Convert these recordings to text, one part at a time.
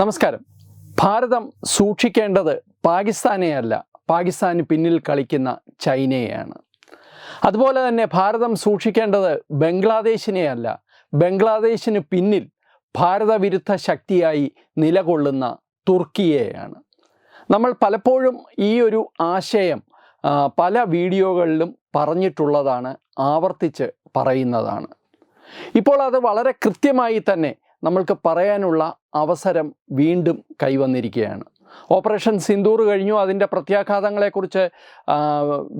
നമസ്കാരം. ഭാരതം സൂക്ഷിക്കേണ്ടത് പാകിസ്ഥാനെയല്ല. പാകിസ്ഥാന് പിന്നിൽ കളിക്കുന്ന ചൈനയെയാണ്. അതുപോലെ തന്നെ ഭാരതം സൂക്ഷിക്കേണ്ടത് ബംഗ്ലാദേശിനെയല്ല. ബംഗ്ലാദേശിന് പിന്നിൽ ഭാരതവിരുദ്ധ ശക്തിയായി നിലകൊള്ളുന്ന തുർക്കിയെയാണ്. നമ്മൾ പലപ്പോഴും ഈ ഒരു ആശയം പല വീഡിയോകളിലും പറഞ്ഞിട്ടുള്ളതാണ് ആവർത്തിച്ച് പറയുന്നതാണ്. ഇപ്പോൾ അത് വളരെ കൃത്യമായി തന്നെ നമ്മൾക്ക് പറയാനുള്ള അവസരം വീണ്ടും കൈവന്നിരിക്കുകയാണ്. ഓപ്പറേഷൻ സിന്ദൂർ കഴിഞ്ഞു. അതിന്റെ പ്രത്യാഘാതങ്ങളെക്കുറിച്ച്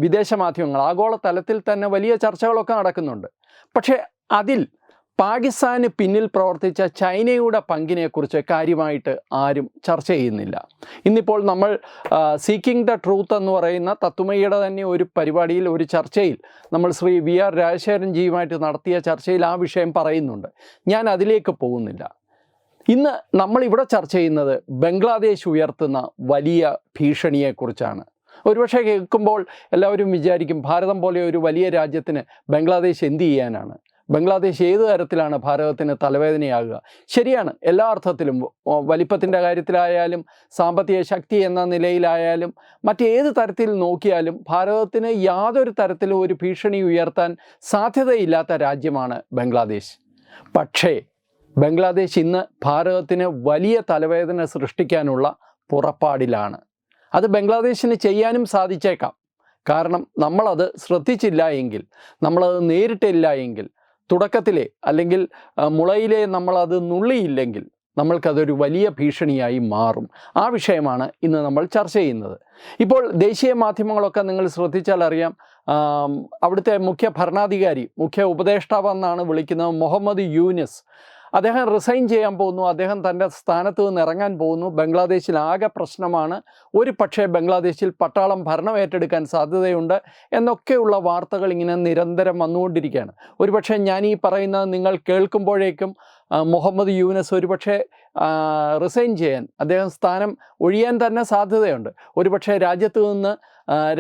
വിദേശ മാധ്യമങ്ങൾ ആഗോള തലത്തിൽ തന്നെ വലിയ ചർച്ചകളൊക്കെ നടക്കുന്നുണ്ട്. പക്ഷേ അതിൽ പാകിസ്ഥാന് പിന്നിൽ പ്രവർത്തിച്ച ചൈനയുടെ പങ്കിനെക്കുറിച്ച് കാര്യമായിട്ട് ആരും ചർച്ച ചെയ്യുന്നില്ല. ഇന്നിപ്പോൾ നമ്മൾ സീക്കിംഗ് ദ ട്രൂത്ത് എന്ന് പറയുന്ന തത്തുമയുടെ തന്നെ ഒരു പരിപാടിയിൽ ഒരു ചർച്ചയിൽ നമ്മൾ ശ്രീ വി ആർ രാജശേഖരൻ ജിയുമായിട്ട് നടത്തിയ ചർച്ചയിൽ ആ വിഷയം പറയുന്നുണ്ട്. ഞാൻ അതിലേക്ക് പോകുന്നില്ല. ഇന്ന് നമ്മൾ ഇവിടെ ചർച്ച ചെയ്യുന്നത് ബംഗ്ലാദേശ് ഉയർത്തുന്ന വലിയ ഭീഷണിയെക്കുറിച്ചാണ്. ഒരുപക്ഷെ കേൾക്കുമ്പോൾ എല്ലാവരും വിചാരിക്കും ഭാരതം പോലെ ഒരു വലിയ രാജ്യത്തിന് ബംഗ്ലാദേശ് എന്ത് ചെയ്യാനാണ്? ബംഗ്ലാദേശ് ഏത് തരത്തിലാണ് ഭാരതത്തിന് തലവേദനയാകുക? ശരിയാണ് എല്ലാ അർത്ഥത്തിലും. വലിപ്പത്തിന്റെ കാര്യത്തിലായാലും സാമ്പത്തിക ശക്തി എന്ന നിലയിലായാലും മറ്റേത് തരത്തിൽ നോക്കിയാലും ഭാരതത്തിന് യാതൊരു തരത്തിലും ഒരു ഭീഷണി ഉയർത്താൻ സാധ്യതയില്ലാത്ത രാജ്യമാണ് ബംഗ്ലാദേശ്. പക്ഷേ ബംഗ്ലാദേശ് ഇന്ന് ഭാരതത്തിന് വലിയ തലവേദന സൃഷ്ടിക്കാനുള്ള പുറപ്പാടിലാണ്. അത് ബംഗ്ലാദേശിന് ചെയ്യാനും സാധിച്ചേക്കാം. കാരണം നമ്മളത് ശ്രദ്ധിച്ചില്ല എങ്കിൽ നമ്മളത് നേരിട്ടില്ല എങ്കിൽ തുടക്കത്തിലെ അല്ലെങ്കിൽ മുളയിലെ നമ്മളത് നുള്ളിയില്ലെങ്കിൽ നമ്മൾക്കതൊരു വലിയ ഭീഷണിയായി മാറും. ആ വിഷയമാണ് ഇന്ന് നമ്മൾ ചർച്ച ചെയ്യുന്നത്. ഇപ്പോൾ ദേശീയ മാധ്യമങ്ങളൊക്കെ നിങ്ങൾ ശ്രദ്ധിച്ചാൽ അറിയാം അവിടുത്തെ മുഖ്യ ഭരണാധികാരി മുഖ്യ ഉപദേഷ്ടാവെന്നാണ് വിളിക്കുന്നത് മുഹമ്മദ് യൂനിസ്. അദ്ദേഹം റിസൈൻ ചെയ്യാൻ പോകുന്നു. അദ്ദേഹം തന്റെ സ്ഥാനത്ത് നിന്ന് ഇറങ്ങാൻ പോകുന്നു. ബംഗ്ലാദേശിൽ ആകെ പ്രശ്നമാണ്. ഒരു പക്ഷേ ബംഗ്ലാദേശിൽ പട്ടാളം ഭരണം ഏറ്റെടുക്കാൻ സാധ്യതയുണ്ട് എന്നൊക്കെയുള്ള വാർത്തകൾ ഇങ്ങനെ നിരന്തരം വന്നുകൊണ്ടിരിക്കുകയാണ്. ഒരുപക്ഷെ ഞാൻ ഈ പറയുന്നത് നിങ്ങൾ കേൾക്കുമ്പോഴേക്കും മുഹമ്മദ് യൂനസ് ഒരുപക്ഷെ റിസൈൻ ചെയ്യാൻ അദ്ദേഹം സ്ഥാനം ഒഴിയാൻ തന്നെ സാധ്യതയുണ്ട്. ഒരുപക്ഷെ രാജ്യത്ത് നിന്ന്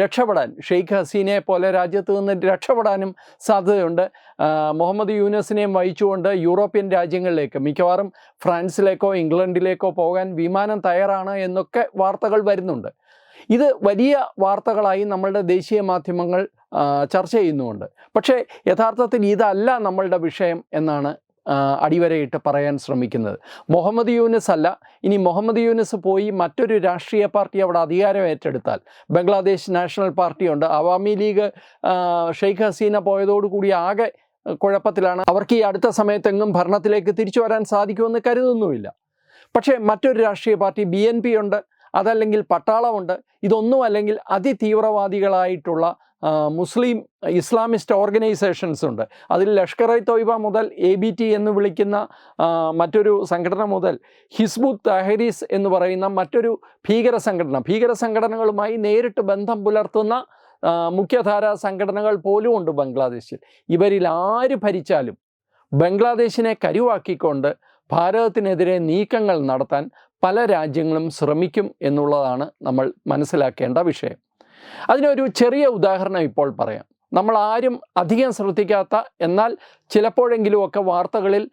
രക്ഷപ്പെടാൻ. ഷെയ്ഖ് ഹസീനയെ പോലെ രാജ്യത്ത് നിന്ന് രക്ഷപ്പെടാനും സാധ്യതയുണ്ട്. മുഹമ്മദ് യൂനസിനെയും വഹിച്ചുകൊണ്ട് യൂറോപ്യൻ രാജ്യങ്ങളിലേക്ക് മിക്കവാറും ഫ്രാൻസിലേക്കോ ഇംഗ്ലണ്ടിലേക്കോ പോകാൻ വിമാനം തയ്യാറാണ് എന്നൊക്കെ വാർത്തകൾ വരുന്നുണ്ട്. ഇത് വലിയ വാർത്തകളായി നമ്മളുടെ ദേശീയ മാധ്യമങ്ങൾ ചർച്ച ചെയ്യുന്നുമുണ്ട്. പക്ഷേ യഥാർത്ഥത്തിൽ ഇതല്ല നമ്മളുടെ വിഷയം എന്നാണ് അടിവരയിട്ട് പറയാൻ ശ്രമിക്കുന്നത്. മുഹമ്മദ് യൂനിസ് അല്ല. ഇനി മുഹമ്മദ് യൂനിസ് പോയി മറ്റൊരു രാഷ്ട്രീയ പാർട്ടി അവിടെ അധികാരം ഏറ്റെടുത്താൽ ബംഗ്ലാദേശ് നാഷണൽ പാർട്ടിയുണ്ട് അവാമി ലീഗ് ഷെയ്ഖ് ഹസീന പോയതോടുകൂടി ആകെ കുഴപ്പത്തിലാണ്. അവർക്ക് ഈ അടുത്ത സമയത്തെങ്ങും ഭരണത്തിലേക്ക് തിരിച്ചു വരാൻ സാധിക്കുമെന്ന് കരുതുന്നുമില്ല. പക്ഷേ മറ്റൊരു രാഷ്ട്രീയ പാർട്ടി ബി എൻ പി ഉണ്ട്. അതല്ലെങ്കിൽ പട്ടാളമുണ്ട് ഇതൊന്നും അല്ലെങ്കിൽ അതിതീവ്രവാദികളായിട്ടുള്ള മുസ്ലിം ഇസ്ലാമിസ്റ്റ് ഓർഗനൈസേഷൻസ് ഉണ്ട്. അതിൽ ലഷ്കർ ഇ തോയ്ബ മുതൽ എ ബി ടി എന്ന് വിളിക്കുന്ന മറ്റൊരു സംഘടന മുതൽ ഹിസ്ബുത്ത് തഹരീസ് എന്ന് പറയുന്ന മറ്റൊരു ഭീകര സംഘടന. ഭീകര സംഘടനകളുമായി നേരിട്ട് ബന്ധം പുലർത്തുന്ന മുഖ്യധാര സംഘടനകൾ പോലും ഉണ്ട് ബംഗ്ലാദേശിൽ. ഇവരിൽ ആര് ഭരിച്ചാലും ബംഗ്ലാദേശിനെ കരുവാക്കിക്കൊണ്ട് ഭാരതത്തിനെതിരെ നീക്കങ്ങൾ നടത്താൻ പല രാജ്യങ്ങളും ശ്രമിക്കും എന്നുള്ളതാണ് നമ്മൾ മനസ്സിലാക്കേണ്ട വിഷയം. അതിനൊരു ചെറിയ ഉദാഹരണം ഇപ്പോൾ പറയാം. നമ്മൾ ആരും അധികം ശ്രദ്ധിക്കാത്ത എന്നാൽ ചിലപ്പോഴെങ്കിലുമൊക്കെ വാർത്തകളിൽ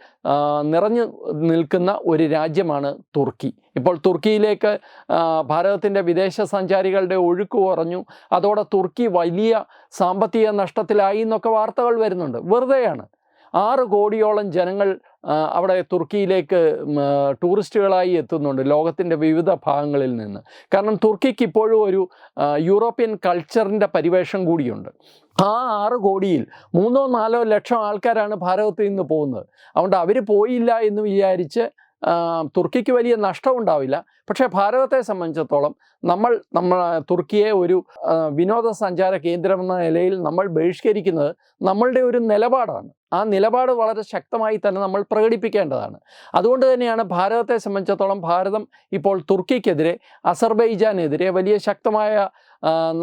നിറഞ്ഞു നിൽക്കുന്ന ഒരു രാജ്യമാണ് തുർക്കി. ഇപ്പോൾ തുർക്കിയിലേക്ക് ഭാരതത്തിന്റെ വിദേശ സഞ്ചാരികളുടെ ഒഴുക്ക് കുറഞ്ഞു. അതോടെ തുർക്കി വലിയ സാമ്പത്തിക നഷ്ടത്തിലായി എന്നൊക്കെ വാർത്തകൾ വരുന്നുണ്ട്. വെറുതെയാണ്. ആറ് കോടിയോളം ജനങ്ങൾ അവിടെ തുർക്കിയിലേക്ക് ടൂറിസ്റ്റുകളായി എത്തുന്നുണ്ട് ലോകത്തിന്റെ വിവിധ ഭാഗങ്ങളിൽ നിന്ന്. കാരണം തുർക്കിക്ക് ഇപ്പോഴും ഒരു യൂറോപ്യൻ കൾച്ചറിന്റെ പരിവേഷം കൂടിയുണ്ട്. ആ ആറ് കോടിയിൽ മൂന്നോ നാലോ ലക്ഷം ആൾക്കാരാണ് ഭാരതത്തിൽ നിന്ന് പോകുന്നത്. അതുകൊണ്ട് അവർ പോയില്ല എന്ന് വിചാരിച്ച് തുർക്കിക്ക് വലിയ നഷ്ടം ഉണ്ടാവില്ല പക്ഷേ ഭാരതത്തെ സംബന്ധിച്ചിടത്തോളം നമ്മൾ നമ്മൾ തുർക്കിയെ ഒരു വിനോദസഞ്ചാര കേന്ദ്രം എന്ന നിലയിൽ നമ്മൾ ബഹിഷ്കരിക്കുന്നത് നമ്മളുടെ ഒരു നിലപാടാണ്. ആ നിലപാട് വളരെ ശക്തമായി തന്നെ നമ്മൾ പ്രകടിപ്പിക്കേണ്ടതാണ്. അതുകൊണ്ട് തന്നെയാണ് ഭാരതത്തെ സംബന്ധിച്ചിടത്തോളം ഭാരതം ഇപ്പോൾ തുർക്കിക്കെതിരെ അസർബൈജാനെതിരെ വലിയ ശക്തമായ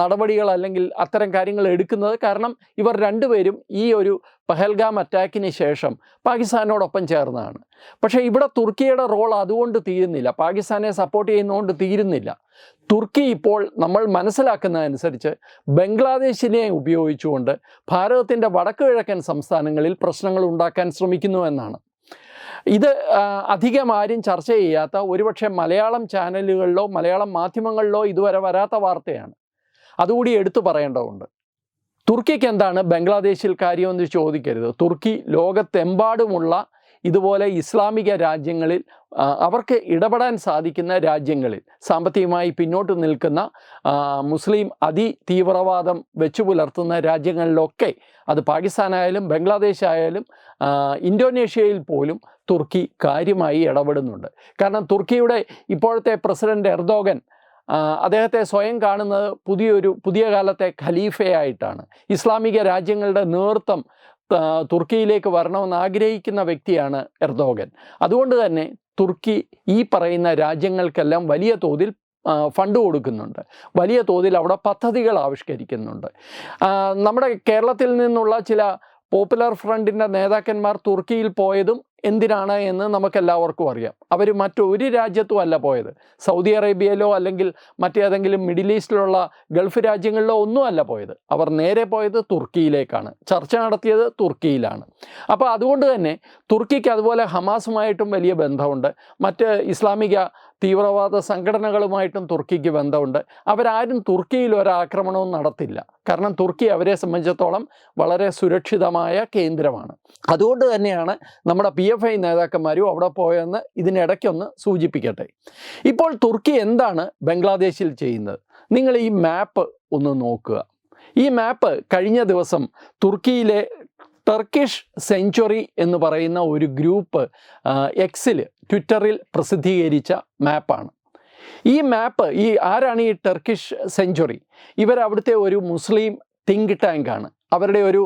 നടപടികൾ അല്ലെങ്കിൽ അത്തരം കാര്യങ്ങൾ എടുക്കുന്നത് കാരണം ഇവർ രണ്ടുപേരും ഈ ഒരു പഹൽഗാം അറ്റാക്കിന് ശേഷം പാകിസ്ഥാനോടൊപ്പം ചേർന്നതാണ്. പക്ഷേ ഇവിടെ തുർക്കിയുടെ റോൾ അതുകൊണ്ട് തീരുന്നില്ല. പാകിസ്ഥാനെ സപ്പോർട്ട് ചെയ്യുന്നതുകൊണ്ട് തീരുന്നില്ല. തുർക്കി ഇപ്പോൾ നമ്മൾ മനസ്സിലാക്കുന്നതനുസരിച്ച് ബംഗ്ലാദേശിനെ ഉപയോഗിച്ചുകൊണ്ട് ഭാരതത്തിന്റെ വടക്ക് കിഴക്കൻ സംസ്ഥാനങ്ങളിൽ പ്രശ്നങ്ങൾ ഉണ്ടാക്കാൻ ശ്രമിക്കുന്നു എന്നാണ്. ഇത് അധികം ആരും ചർച്ച ചെയ്യാത്ത ഒരുപക്ഷെ മലയാളം ചാനലുകളിലോ മലയാളം മാധ്യമങ്ങളിലോ ഇതുവരെ വരാത്ത വാർത്തയാണ്. അതുകൂടി എടുത്തു പറയേണ്ടതുണ്ട്. തുർക്കിക്ക് എന്താണ് ബംഗ്ലാദേശിൽ കാര്യമെന്ന് ചോദിക്കരുത്. തുർക്കി ലോകത്തെമ്പാടുമുള്ള ഇതുപോലെ ഇസ്ലാമിക രാജ്യങ്ങളിൽ അവർക്ക് ഇടപെടാൻ സാധിക്കുന്ന രാജ്യങ്ങളിൽ സാമ്പത്തികമായി പിന്നോട്ട് നിൽക്കുന്ന മുസ്ലിം അതിതീവ്രവാദം വെച്ചു പുലർത്തുന്ന രാജ്യങ്ങളിലൊക്കെ അത് പാകിസ്ഥാനായാലും ബംഗ്ലാദേശ് ആയാലും ഇന്തോനേഷ്യയിൽ പോലും തുർക്കി കാര്യമായി ഇടപെടുന്നുണ്ട്. കാരണം തുർക്കിയുടെ ഇപ്പോഴത്തെ പ്രസിഡന്റ് എർദോഗൻ അദ്ദേഹത്തെ സ്വയം കാണുന്നത് പുതിയൊരു പുതിയ കാലത്തെ ഖലീഫയായിട്ടാണ്. ഇസ്ലാമിക രാജ്യങ്ങളുടെ നേതൃത്വം തുർക്കിയിലേക്ക് വരണമെന്ന് ആഗ്രഹിക്കുന്ന വ്യക്തിയാണ് എർദോഗൻ. അതുകൊണ്ട് തന്നെ തുർക്കി ഈ പറയുന്ന രാജ്യങ്ങൾക്കെല്ലാം വലിയ തോതിൽ ഫണ്ട് കൊടുക്കുന്നുണ്ട്. വലിയ തോതിൽ അവിടെ പദ്ധതികൾ ആവിഷ്കരിക്കുന്നുണ്ട്. നമ്മുടെ കേരളത്തിൽ നിന്നുള്ള ചില പോപ്പുലർ ഫ്രണ്ടിന്റെ നേതാക്കന്മാർ തുർക്കിയിൽ പോയതും എന്തിനാണ് എന്ന് നമുക്കെല്ലാവർക്കും അറിയാം. അവർ മറ്റൊരു രാജ്യത്തും അല്ല പോയത്. സൗദി അറേബ്യയിലോ അല്ലെങ്കിൽ മറ്റേതെങ്കിലും മിഡിൽ ഈസ്റ്റിലുള്ള ഗൾഫ് രാജ്യങ്ങളിലോ ഒന്നുമല്ല പോയത്. അവർ നേരെ പോയത് തുർക്കിയിലേക്കാണ്. ചർച്ച നടത്തിയത് തുർക്കിയിലാണ്. അപ്പോൾ അതുകൊണ്ട് തന്നെ തുർക്കിക്ക് അതുപോലെ ഹമാസുമായിട്ടും വലിയ ബന്ധമുണ്ട്. മറ്റ് ഇസ്ലാമിക തീവ്രവാദ സംഘടനകളുമായിട്ടും തുർക്കിക്ക് ബന്ധമുണ്ട്. അവരാരും തുർക്കിയിൽ ഒരാക്രമണവും നടത്തില്ല. കാരണം തുർക്കി അവരെ സംബന്ധിച്ചിടത്തോളം വളരെ സുരക്ഷിതമായ കേന്ദ്രമാണ്. അതുകൊണ്ട് തന്നെയാണ് നമ്മുടെ പി എഫ് ഐ നേതാക്കന്മാരും അവിടെ പോയെന്ന് ഇതിനിടയ്ക്കൊന്ന് സൂചിപ്പിക്കട്ടെ. ഇപ്പോൾ തുർക്കി എന്താണ് ബംഗ്ലാദേശിൽ ചെയ്യുന്നത്? നിങ്ങൾ ഈ മാപ്പ് ഒന്ന് നോക്കുക. ഈ മാപ്പ് കഴിഞ്ഞ ദിവസം തുർക്കിയിലെ ടർക്കിഷ് സെഞ്ച്വറി എന്ന് പറയുന്ന ഒരു ഗ്രൂപ്പ് എക്സിൽ ട്വിറ്ററിൽ പ്രസിദ്ധീകരിച്ച മാപ്പാണ്. ഈ മാപ്പ് ഈ ആരാണ് ഈ ടർക്കിഷ് സെഞ്ച്വറി ഇവർ അവിടുത്തെ ഒരു മുസ്ലിം തിങ്ക് ടാങ്കാണ് അവരുടെ ഒരു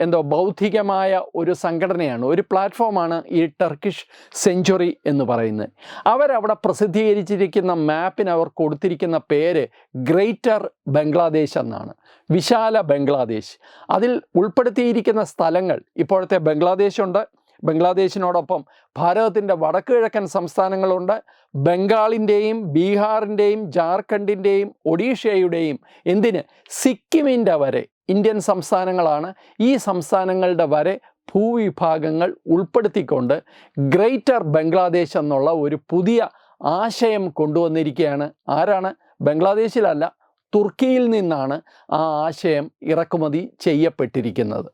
എന്തോ ബൗദ്ധികമായ ഒരു സംഘടനയാണ് ഒരു പ്ലാറ്റ്ഫോമാണ് ഈ ടർക്കിഷ് സെഞ്ചുറി എന്ന് പറയുന്നത്. അവരവിടെ പ്രസിദ്ധീകരിച്ചിരിക്കുന്ന മാപ്പിന് അവർ കൊടുത്തിരിക്കുന്ന പേര് ഗ്രേറ്റർ ബംഗ്ലാദേശ് എന്നാണ്. വിശാല ബംഗ്ലാദേശ്. അതിൽ ഉൾപ്പെടുത്തിയിരിക്കുന്ന സ്ഥലങ്ങൾ ഇപ്പോഴത്തെ ബംഗ്ലാദേശുണ്ട് ബംഗ്ലാദേശിനോടൊപ്പം ഭാരതത്തിന്റെ വടക്ക് കിഴക്കൻ സംസ്ഥാനങ്ങളുണ്ട് ബംഗാളിന്റെയും ബീഹാറിന്റെയും ജാർഖണ്ഡിന്റെയും ഒഡീഷയുടെയും എന്തിന്? സിക്കിമിന്റെ വരെ. ഇന്ത്യൻ സംസ്ഥാനങ്ങളാണ്. ഈ സംസ്ഥാനങ്ങളുടെ വരെ ഭൂവിഭാഗങ്ങൾ ഉൾപ്പെടുത്തിക്കൊണ്ട് ഗ്രേറ്റർ ബംഗ്ലാദേശ് എന്നുള്ള ഒരു പുതിയ ആശയം കൊണ്ടുവന്നിരിക്കുകയാണ്. ആരാണ്? ബംഗ്ലാദേശിലല്ല തുർക്കിയിൽ നിന്നാണ് ആ ആശയം ഇറക്കുമതി ചെയ്യപ്പെട്ടിരിക്കുന്നത്.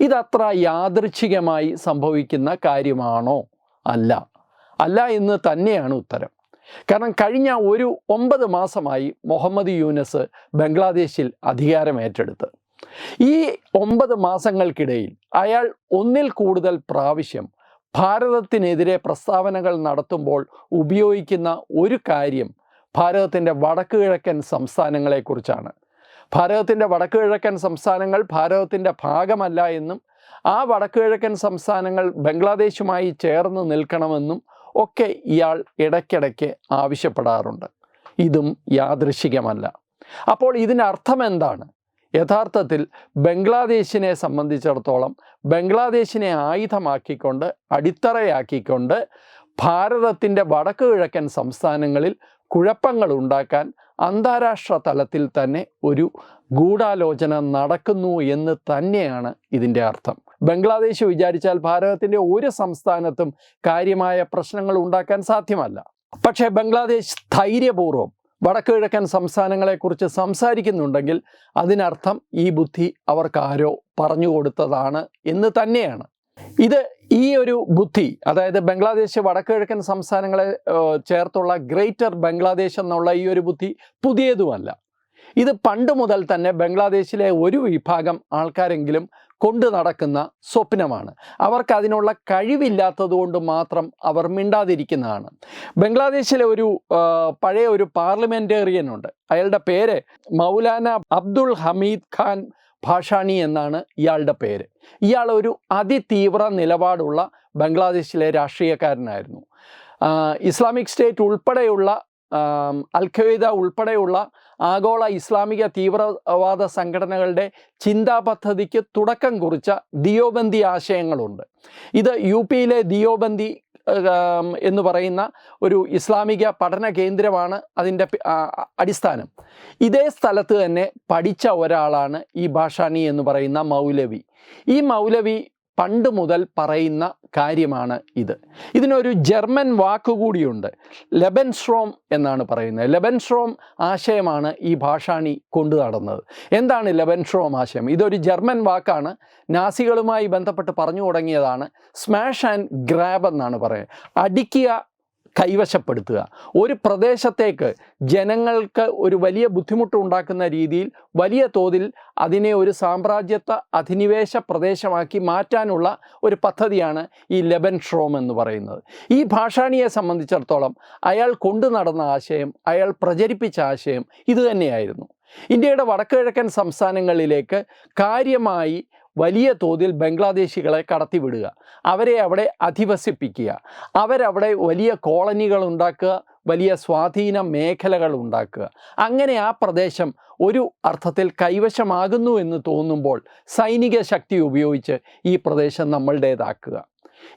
ഇതത്ര യാദൃച്ഛികമായി സംഭവിക്കുന്ന കാര്യമാണോ? അല്ല. അല്ല എന്ന് തന്നെയാണ് ഉത്തരം. കാരണം കഴിഞ്ഞ ഒരു ഒമ്പത് മാസമായി മുഹമ്മദ് യൂനസ് ബംഗ്ലാദേശിൽ അധികാരമേറ്റെടുത്ത്. ഈ ഒമ്പത് മാസങ്ങൾക്കിടയിൽ അയാൾ ഒന്നിൽ കൂടുതൽ പ്രാവശ്യം ഭാരതത്തിനെതിരെ പ്രസ്താവനകൾ നടത്തുമ്പോൾ ഉപയോഗിക്കുന്ന ഒരു കാര്യം ഭാരതത്തിന്റെ വടക്ക് കിഴക്കൻ സംസ്ഥാനങ്ങളെക്കുറിച്ചാണ്. ഭാരതത്തിന്റെ വടക്ക് കിഴക്കൻ സംസ്ഥാനങ്ങൾ ഭാരതത്തിന്റെ ഭാഗമല്ല എന്നും ആ വടക്ക് കിഴക്കൻ സംസ്ഥാനങ്ങൾ ബംഗ്ലാദേശുമായി ചേർന്ന് നിൽക്കണമെന്നും ഒക്കെ ഇയാൾ ഇടയ്ക്കിടയ്ക്ക് ആവശ്യപ്പെടാറുണ്ട്. ഇതും യാദൃശികമല്ല. അപ്പോൾ ഇതിനർത്ഥം എന്താണ് യഥാർത്ഥത്തിൽ ബംഗ്ലാദേശിനെ സംബന്ധിച്ചിടത്തോളം ബംഗ്ലാദേശിനെ ആയുധമാക്കിക്കൊണ്ട് അടിത്തറയാക്കിക്കൊണ്ട് ഭാരതത്തിന്റെ വടക്ക് കിഴക്കൻ സംസ്ഥാനങ്ങളിൽ കുഴപ്പങ്ങൾ ഉണ്ടാക്കാൻ അന്താരാഷ്ട്ര തലത്തിൽ തന്നെ ഒരു ഗൂഢാലോചന നടക്കുന്നു എന്ന് തന്നെയാണ് ഇതിന്റെ അർത്ഥം. ബംഗ്ലാദേശ് വിചാരിച്ചാൽ ഭാരതത്തിന്റെ ഒരു സംസ്ഥാനത്തും കാര്യമായ പ്രശ്നങ്ങൾ ഉണ്ടാക്കാൻ സാധ്യമല്ല. പക്ഷേ ബംഗ്ലാദേശ് ധൈര്യപൂർവം വടക്ക് കിഴക്കൻ സംസ്ഥാനങ്ങളെക്കുറിച്ച് സംസാരിക്കുന്നുണ്ടെങ്കിൽ അതിനർത്ഥം ഈ ബുദ്ധി അവർക്കാരോ പറഞ്ഞു കൊടുത്തതാണ് എന്ന് തന്നെയാണ്. ഇത് ഈ ഒരു ബുദ്ധി അതായത് ബംഗ്ലാദേശ് വടക്കു കിഴക്കൻ സംസ്ഥാനങ്ങളെ ചേർത്തുള്ള ഗ്രേറ്റർ ബംഗ്ലാദേശ് എന്നുള്ള ഈ ഒരു ബുദ്ധി പുതിയതുമല്ല. ഇത് പണ്ട് മുതൽ തന്നെ ബംഗ്ലാദേശിലെ ഒരു വിഭാഗം ആൾക്കാരെങ്കിലും കൊണ്ടു നടക്കുന്ന സ്വപ്നമാണ്. അവർക്ക് അതിനുള്ള കഴിവില്ലാത്തത് കൊണ്ട് മാത്രം അവർ മിണ്ടാതിരിക്കുന്നതാണ്. ബംഗ്ലാദേശിലെ ഒരു പഴയ ഒരു പാർലമെന്റേറിയൻ ഉണ്ട്. അയാളുടെ പേര് മൗലാന അബ്ദുൾ ഹമീദ് ഖാൻ ഭാഷാണി എന്നാണ് ഇയാളുടെ പേര്. ഇയാൾ ഒരു അതിതീവ്ര നിലപാടുള്ള ബംഗ്ലാദേശിലെ രാഷ്ട്രീയക്കാരനായിരുന്നു. ഇസ്ലാമിക് സ്റ്റേറ്റ് ഉൾപ്പെടെയുള്ള അൽ ഉൾപ്പെടെയുള്ള ആഗോള ഇസ്ലാമിക തീവ്രവാദ സംഘടനകളുടെ ചിന്താ പദ്ധതിക്ക് തുടക്കം കുറിച്ച ദിയോബന്തി ആശയങ്ങളുണ്ട്. ഇത് യു പിയിലെ ദിയോബന്തി എന്ന് പറയുന്ന ഒരു ഇസ്ലാമിക പഠന കേന്ദ്രമാണ് അതിന്റെ അടിസ്ഥാനം. ഇതേ സ്ഥലത്ത് തന്നെ പഠിച്ച ഒരാളാണ് ഈ ഭാഷാണി എന്ന് പറയുന്ന മൗലവി. ഈ മൗലവി പണ്ട് മുതൽ പറയുന്ന കാര്യമാണ് ഇത്. ഇതിനൊരു ജർമ്മൻ വാക്കുകൂടിയുണ്ട്. ലെബൻസ്ട്രോം എന്നാണ് പറയുന്നത്. ലെബൻസ്ട്രോം ആശയമാണ് ഈ ഭാഷാണി കൊണ്ടു നടന്നത്. എന്താണ് ലെബൻസ്ട്രോം ആശയം? ഇതൊരു ജർമ്മൻ വാക്കാണ്. നാസികളുമായി ബന്ധപ്പെട്ട് പറഞ്ഞു തുടങ്ങിയതാണ്. സ്മാഷ് ആൻഡ് ഗ്രാബ് എന്നാണ് പറയുന്നത്. അടിക്കുക കൈവശപ്പെടുത്തുക. ഒരു പ്രദേശത്തേക്ക് ജനങ്ങൾക്ക് ഒരു വലിയ ബുദ്ധിമുട്ട് ഉണ്ടാക്കുന്ന രീതിയിൽ വലിയ തോതിൽ അതിനെ ഒരു സാമ്രാജ്യത്വ അധിനിവേശ പ്രദേശമാക്കി മാറ്റാനുള്ള ഒരു പദ്ധതിയാണ് ഈ ലെബൻ ഷ്രോം എന്ന് പറയുന്നത്. ഈ ഭാഷാണിയെ സംബന്ധിച്ചിടത്തോളം അയാൾ കൊണ്ടു നടന്ന ആശയം അയാൾ പ്രചരിപ്പിച്ച ആശയം ഇതുതന്നെയായിരുന്നു. ഇന്ത്യയുടെ വടക്കുകിഴക്കൻ സംസ്ഥാനങ്ങളിലേക്ക് കാര്യമായി വലിയ തോതിൽ ബംഗ്ലാദേശികളെ കടത്തിവിടുക. അവരെ അവിടെ അധിവസിപ്പിക്കുക. അവരവിടെ വലിയ കോളനികൾ ഉണ്ടാക്കുക വലിയ സ്വാധീന മേഖലകൾ ഉണ്ടാക്കുക. അങ്ങനെ ആ പ്രദേശം ഒരു അർത്ഥത്തിൽ കൈവശമാകുന്നു എന്ന് തോന്നുമ്പോൾ സൈനിക ശക്തി ഉപയോഗിച്ച് ഈ പ്രദേശം നമ്മളുടേതാക്കുക.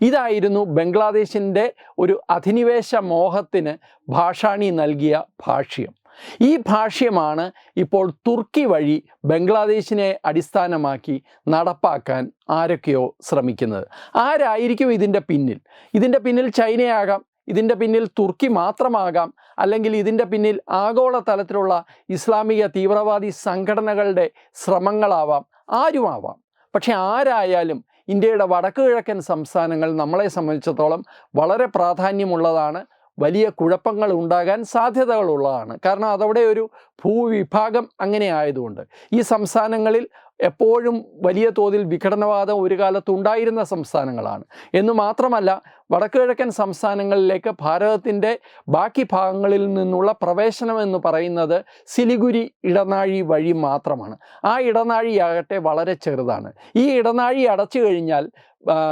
ഇതായിരുന്നു ബംഗ്ലാദേശിന്റെ ഒരു അധിനിവേശ മോഹത്തിന് ഭാഷാണി നൽകിയ ഭാഷ്യം. ഈ ഭാഷ്യമാണ് ഇപ്പോൾ തുർക്കി വഴി ബംഗ്ലാദേശിനെ അടിസ്ഥാനമാക്കി നടപ്പാക്കാൻ ആരൊക്കെയോ ശ്രമിക്കുന്നത്. ആരായിരിക്കും ഇതിന്റെ പിന്നിൽ? ഇതിന്റെ പിന്നിൽ ചൈനയാകാം ഇതിന്റെ പിന്നിൽ തുർക്കി മാത്രമാകാം അല്ലെങ്കിൽ ഇതിന്റെ പിന്നിൽ ആഗോള തലത്തിലുള്ള ഇസ്ലാമിക തീവ്രവാദി സംഘടനകളുടെ ശ്രമങ്ങളാവാം ആരുമാവാം. പക്ഷെ ആരായാലും ഇന്ത്യയുടെ വടക്കു കിഴക്കൻ സംസ്ഥാനങ്ങൾ നമ്മളെ സംബന്ധിച്ചിടത്തോളം വളരെ പ്രാധാന്യമുള്ളതാണ് വലിയ കുഴപ്പങ്ങൾ ഉണ്ടാകാൻ സാധ്യതകളുള്ളതാണ്. കാരണം അതവിടെ ഒരു ഭൂവിഭാഗം അങ്ങനെ ആയതുകൊണ്ട്. ഈ സംസ്ഥാനങ്ങളിൽ എപ്പോഴും വലിയ തോതിൽ വിഘടനവാദം ഒരു കാലത്ത് ഉണ്ടായിരുന്ന സംസ്ഥാനങ്ങളാണ്. എന്ന് മാത്രമല്ല വടക്കുകിഴക്കൻ സംസ്ഥാനങ്ങളിലേക്ക് ഭാരതത്തിന്റെ ബാക്കി ഭാഗങ്ങളിൽ നിന്നുള്ള പ്രവേശനം എന്ന് പറയുന്നത് സിലിഗുരി ഇടനാഴി വഴി മാത്രമാണ്. ആ ഇടനാഴിയാകട്ടെ വളരെ ചെറുതാണ്. ഈ ഇടനാഴി അടച്ചു കഴിഞ്ഞാൽ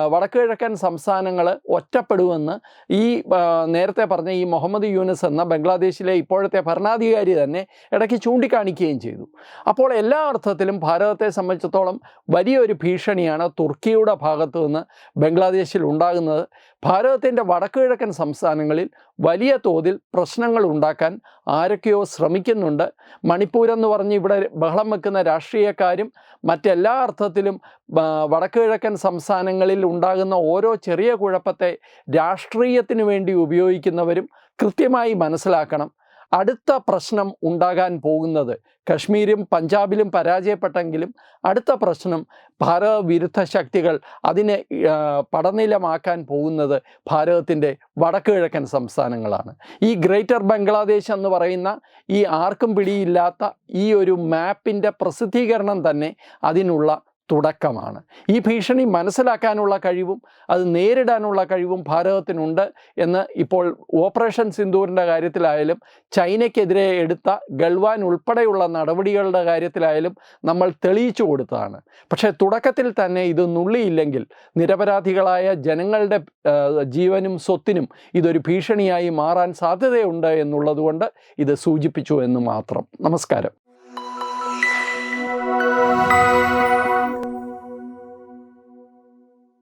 വടക്കുകിഴക്കൻ സംസ്ഥാനങ്ങൾ ഒറ്റപ്പെടുമെന്ന് ഈ നേരത്തെ പറഞ്ഞ ഈ മുഹമ്മദ് യൂനസ് എന്ന ബംഗ്ലാദേശിലെ ഇപ്പോഴത്തെ ഭരണാധികാരി തന്നെ ഇടയ്ക്ക് ചൂണ്ടിക്കാണിക്കുകയും ചെയ്തു. അപ്പോൾ എല്ലാ അർത്ഥത്തിലും ഭാരതത്തെ സംബന്ധിച്ചിടത്തോളം വലിയൊരു ഭീഷണിയാണ് തുർക്കിയുടെ ഭാഗത്തു നിന്ന് ബംഗ്ലാദേശിൽ ഉണ്ടാകുന്നത്. ഭാരതത്തിന്റെ വടക്കുകിഴക്കൻ സംസ്ഥാനങ്ങളിൽ വലിയ തോതിൽ പ്രശ്നങ്ങൾ ഉണ്ടാക്കാൻ ആരൊക്കെയോ ശ്രമിക്കുന്നുണ്ട്. മണിപ്പൂരെന്ന് പറഞ്ഞ് ഇവിടെ ബഹളം വെക്കുന്ന രാഷ്ട്രീയക്കാരും മറ്റെല്ലാ അർത്ഥത്തിലും വടക്കുകിഴക്കൻ സംസ്ഥാനങ്ങളിൽ ഉണ്ടാകുന്ന ഓരോ ചെറിയ കുഴപ്പത്തെ രാഷ്ട്രീയത്തിന് വേണ്ടി ഉപയോഗിക്കുന്നവരും കൃത്യമായി മനസ്സിലാക്കണം. അടുത്ത പ്രശ്നം ഉണ്ടാകാൻ പോകുന്നത് കശ്മീരും പഞ്ചാബിലും പരാജയപ്പെട്ടെങ്കിലും അടുത്ത പ്രശ്നം ഭാരത വിരുദ്ധ ശക്തികൾ അതിനെ പടനിലമാക്കാൻ പോകുന്നത് ഭാരതത്തിന്റെ വടക്ക് കിഴക്കൻ സംസ്ഥാനങ്ങളാണ്. ഈ ഗ്രേറ്റർ ബംഗ്ലാദേശ് എന്ന് പറയുന്ന ഈ ആർക്കും പിടിയില്ലാത്ത ഈ ഒരു മാപ്പിന്റെ പ്രസിദ്ധീകരണം തന്നെ അതിനുള്ള തുടക്കമാണ്. ഈ ഭീഷണി മനസ്സിലാക്കാനുള്ള കഴിവും അത് നേരിടാനുള്ള കഴിവും ഭാരതത്തിനുണ്ട് എന്ന് ഇപ്പോൾ ഓപ്പറേഷൻ സിന്ദൂറിന്റെ കാര്യത്തിലായാലും ചൈനയ്ക്കെതിരെ എടുത്ത ഗൾവാൻ ഉൾപ്പെടെയുള്ള നടപടികളുടെ കാര്യത്തിലായാലും നമ്മൾ തെളിയിച്ചു കൊടുത്തതാണ്. പക്ഷേ തുടക്കത്തിൽ തന്നെ ഇത് നുള്ളിയില്ലെങ്കിൽ നിരപരാധികളായ ജനങ്ങളുടെ ജീവനും സ്വത്തിനും ഇതൊരു ഭീഷണിയായി മാറാൻ സാധ്യതയുണ്ട് എന്നുള്ളതുകൊണ്ട് ഇത് സൂചിപ്പിച്ചു എന്ന് മാത്രം. നമസ്കാരം.